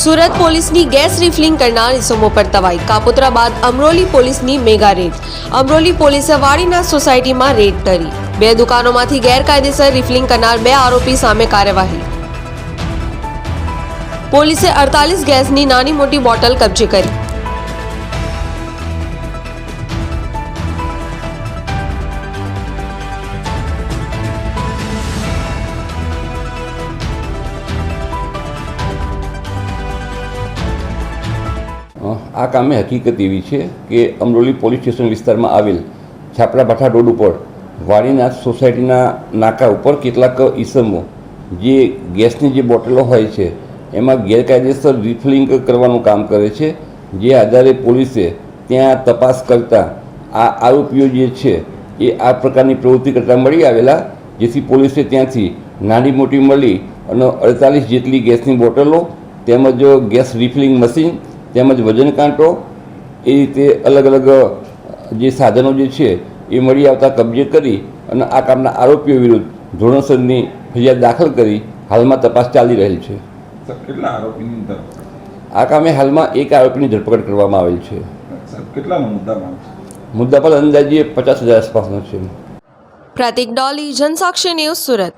સુરત પોલીસની gas refilling કરનાર ઇસમો પર તવાઈ. કાપોત્રા બાદ અમરોલી પોલીસની મેગા રેડ. અમરોલી પોલીસે વાડીના સોસાયટીમાં રેડ કરી. બે દુકાનોમાંથી ગેરકાયદેસર રિફિલિંગ કરનાર બે આરોપી સામે કાર્યવાહી. પોલીસે અડતાલીસ ગેસની નાની મોટી બોટલ કબજે કરી. આ કામે હકીકત એવી છે કે અમરોલી પોલીસ સ્ટેશન વિસ્તારમાં આવેલ છાપરા ભાઠા રોડ ઉપર વાણીનાથ સોસાયટીના નાકા ઉપર કેટલાક ઈસમો, જે ગેસની જે બોટલો હોય છે, એમાં ગેરકાયદેસર રિફિલિંગ કરવાનું કામ કરે છે, જે આધારે પોલીસે ત્યાં તપાસ કરતાં આ આરોપીઓ જે છે, એ આ પ્રકારની પ્રવૃત્તિ કરતાં મળી આવેલા, જેથી પોલીસે ત્યાંથી નાની મોટી મળી અને અડતાલીસ જેટલી ગેસની બોટલો તેમજ ગેસ રિફિલિંગ મશીન તેમજ વજન કાંટો એ રીતે અલગ અલગ જે સાધનો જે છે એ મળી આવતા કબજે કરી અને આ કામના આરોપીઓ વિરુદ્ધ ધોરણસરની ફરિયાદ દાખલ કરી હાલમાં તપાસ ચાલી રહેલ છે. કેટલા આરોપીની આ કામે હાલમાં એક આરોપીની ધરપકડ કરવામાં આવેલ છે. કેટલાનો મુદ્દા પર અંદાજે પચાસ હજાર આસપાસનો છે. પ્રતિક ડોલી જનસાક્ષી ન્યૂઝ સુરત.